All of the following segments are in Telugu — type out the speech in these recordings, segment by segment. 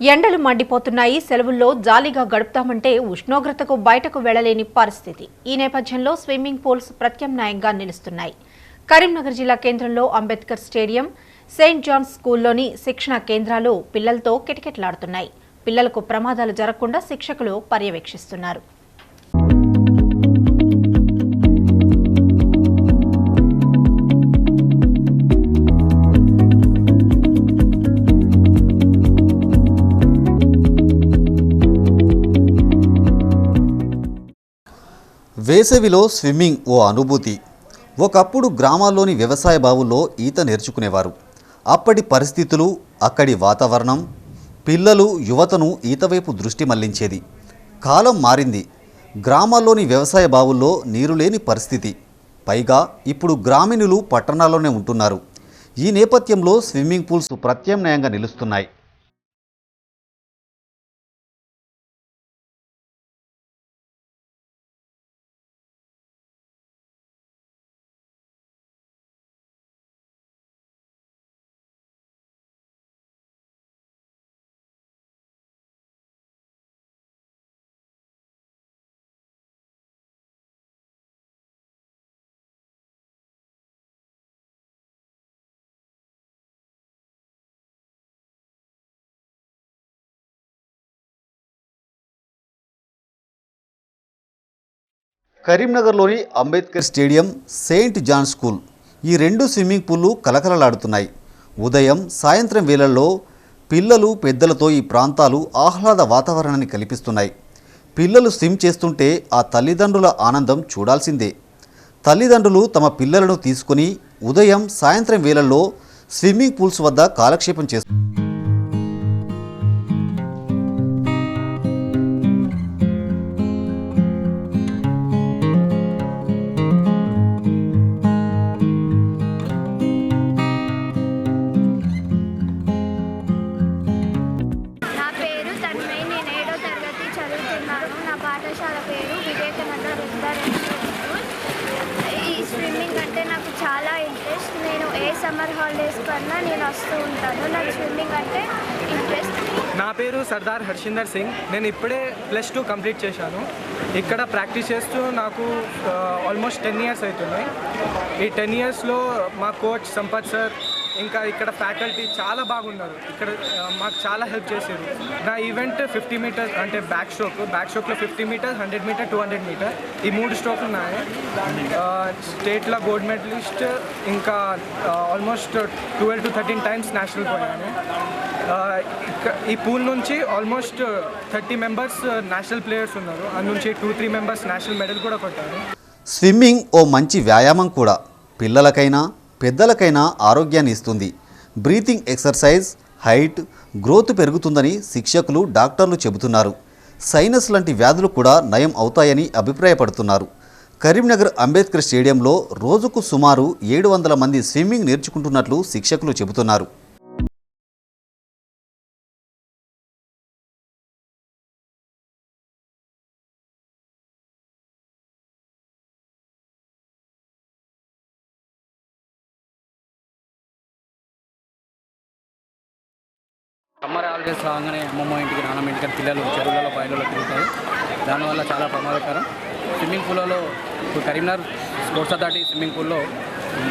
ఎండలు మండిపోతున్నాయి సెలవుల్లో జాలీగా గడుపుతామంటే ఉష్ణోగ్రతకు బయటకు వెళ్ళలేని పరిస్థితి. ఈ నేపథ్యంలో స్విమ్మింగ్ పూల్స్ ప్రత్యామ్నాయంగా నిలుస్తున్నాయి. కరీంనగర్ జిల్లా కేంద్రంలో అంబేద్కర్ స్టేడియం సెయింట్ జాన్స్ స్కూల్లోని శిక్షణ కేంద్రాలు పిల్లలతో కిటకిటలాడుతున్నాయి. పిల్లలకు ప్రమాదాలు జరగకుండా శిక్షకులు పర్యవేక్షిస్తున్నారు. వేసవిలో స్విమ్మింగ్ ఓ అనుభూతి. ఒకప్పుడు గ్రామాల్లోని వ్యవసాయ బావుల్లో ఈత నేర్చుకునేవారు. అప్పటి పరిస్థితులు అక్కడి వాతావరణం పిల్లలు యువతను ఈత వైపు దృష్టి మళ్ళించేది. కాలం మారింది. గ్రామాల్లోని వ్యవసాయ బావుల్లో నీరు లేని పరిస్థితి. పైగా ఇప్పుడు గ్రామీణులు పట్టణాల్లోనే ఉంటున్నారు. ఈ నేపథ్యంలో స్విమ్మింగ్ పూల్స్ ప్రత్యామ్నాయంగా నిలుస్తున్నాయి. కరీంనగర్లోని Ambedkar stadium saint John school ఈ రెండు స్విమ్మింగ్ పూల్లు కలకలలాడుతున్నాయి. ఉదయం సాయంత్రం వేళల్లో పిల్లలు పెద్దలతో ఈ ప్రాంతాలు ఆహ్లాద వాతావరణాన్ని కల్పిస్తున్నాయి. పిల్లలు స్విమ్ చేస్తుంటే ఆ తల్లిదండ్రుల ఆనందం చూడాల్సిందే. తల్లిదండ్రులు తమ పిల్లలను తీసుకుని ఉదయం సాయంత్రం వేళల్లో స్విమ్మింగ్ పూల్స్ వద్ద కాలక్షేపం చేస్తున్నారు సమ్మర్ హాలిడేస్ కన్నా నేను వస్తూ ఉంటాను. నాకు స్విమ్మింగ్ అంటే ఇంట్రెస్ట్. నా పేరు సర్దార్ హర్షిందర్ సింగ్. నేను ఇప్పుడే ప్లస్ టూ కంప్లీట్ చేశాను. ఇక్కడ ప్రాక్టీస్ చేస్తూ నాకు ఆల్మోస్ట్ టెన్ ఇయర్స్ అవుతున్నాయి. ఈ టెన్ ఇయర్స్లో మా కోచ్ సంపత్ సార్ ఇంకా ఇక్కడ ఫ్యాకల్టీ చాలా బాగున్నారు. ఇక్కడ మాకు చాలా హెల్ప్ చేశారు. నా ఈవెంట్ ఫిఫ్టీ మీటర్స్ అంటే back stroke back స్ట్రోక్లో fifty meters hundred meter two hundred meter ఈ మూడు స్ట్రోక్లు ఉన్నాయి. స్టేట్లో గోల్డ్ మెడలిస్ట్ ఇంకా almost twelve to thirteen times national పోయాను ఈ పూల్ నుంచి almost thirty members national players ఉన్నారు. అందు నుంచి two three members national medal కూడా కొట్టారు. స్విమ్మింగ్ ఓ మంచి వ్యాయామం కూడా. పిల్లలకైనా పెద్దలకైనా ఆరోగ్యాన్ని ఇస్తుంది. బ్రీతింగ్ ఎక్సర్సైజ్ హైట్ గ్రోత్ పెరుగుతుందని శిక్షకులు డాక్టర్లు చెబుతున్నారు. సైనస్ లాంటి వ్యాధులు కూడా నయం అవుతాయని అభిప్రాయపడుతున్నారు. కరీంనగర్ అంబేద్కర్ స్టేడియంలో రోజుకు సుమారు ఏడు వందల మంది స్విమ్మింగ్ నేర్చుకుంటున్నట్లు శిక్షకులు చెబుతున్నారు. సమ్మర్ హాలిడేస్ రాగానే అమ్మమ్మ ఇంటికి నాన్నమ్మ ఇంటికి పిల్లలు చెరువులలో బయలులో తిరుగుతారు. దానివల్ల చాలా ప్రమాదకరం. స్విమ్మింగ్ పూల్లో ఇప్పుడు కరీంనగర్ స్పోర్ట్స్ అథారిటీ స్విమ్మింగ్ పూల్లో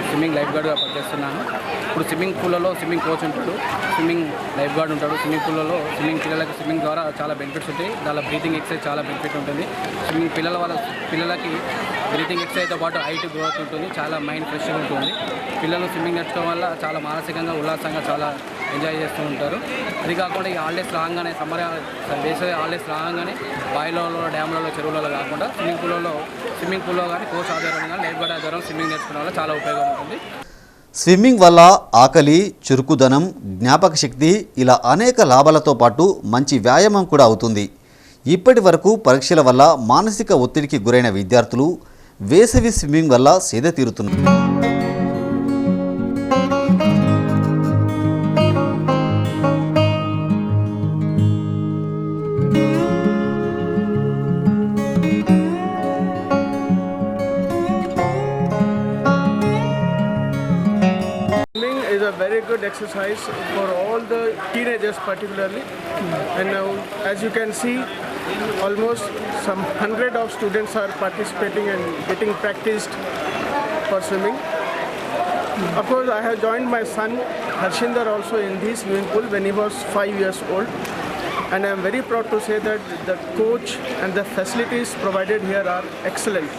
స్విమ్మింగ్ లైఫ్ గార్డ్గా పనిచేస్తున్నాను. ఇప్పుడు స్విమ్మింగ్ పూల్లో స్విమ్మింగ్ కోచ్ ఉంటాడు స్విమ్మింగ్ లైఫ్ గార్డ్ ఉంటాడు. స్విమ్మింగ్ పూల్లో స్విమ్మింగ్ పిల్లలకి స్విమ్మింగ్ ద్వారా చాలా బెనిఫిట్స్ ఉంటాయి. దానిలో బ్రీతింగ్ ఎక్సర్సైజ్ చాలా బెనిఫిట్ ఉంటుంది. స్విమ్మింగ్ పిల్లల వాళ్ళ పిల్లలకి బ్రీతింగ్ ఎక్సర్సైజ్తో పాటు హైట్ గ్రోత్ ఉంటుంది. చాలా మైండ్ ఫ్రెష్గా ఉంటుంది. పిల్లలు స్విమ్మింగ్ నేర్చుకోవడం వల్ల చాలా మానసికంగా ఉల్లాసంగా చాలా ఎంజాయ్ చేస్తూ ఉంటారు. అది కాకుండా ఈ హాలిడేస్ రాగానే సమ్మర్ వేసవి హాలిడేస్ రాగానే బాయిలలో డ్యామ్లలో చెరువులలో కాకుండా స్విమ్మింగ్ పూల్లో స్విమ్మింగ్ పూల్లో కానీ కోచ్ ఆధారంగా కానీ లైఫ్ గార్డ్ ఆధారం స్విమ్మింగ్ నేర్చుకోవడం వల్ల చాలా ఉపయోగం ఉంటుంది. స్విమ్మింగ్ వల్ల ఆకలి చురుకుదనం జ్ఞాపక శక్తి ఇలా అనేక లాభాలతో పాటు మంచి వ్యాయామం కూడా అవుతుంది. ఇప్పటి వరకు పరీక్షల వల్ల మానసిక ఒత్తిడికి గురైన విద్యార్థులు వేసవి స్విమ్మింగ్ వల్ల సేద తీరుతున్నారు. Very good exercise for all the teenagers particularly. And now, as you can see, almost some hundred of students are participating and getting practiced for swimming. Of course, I have joined my son Harshinder also in this swimming pool when he was five years old. And I am very proud to say that the coach and the facilities provided here are excellent.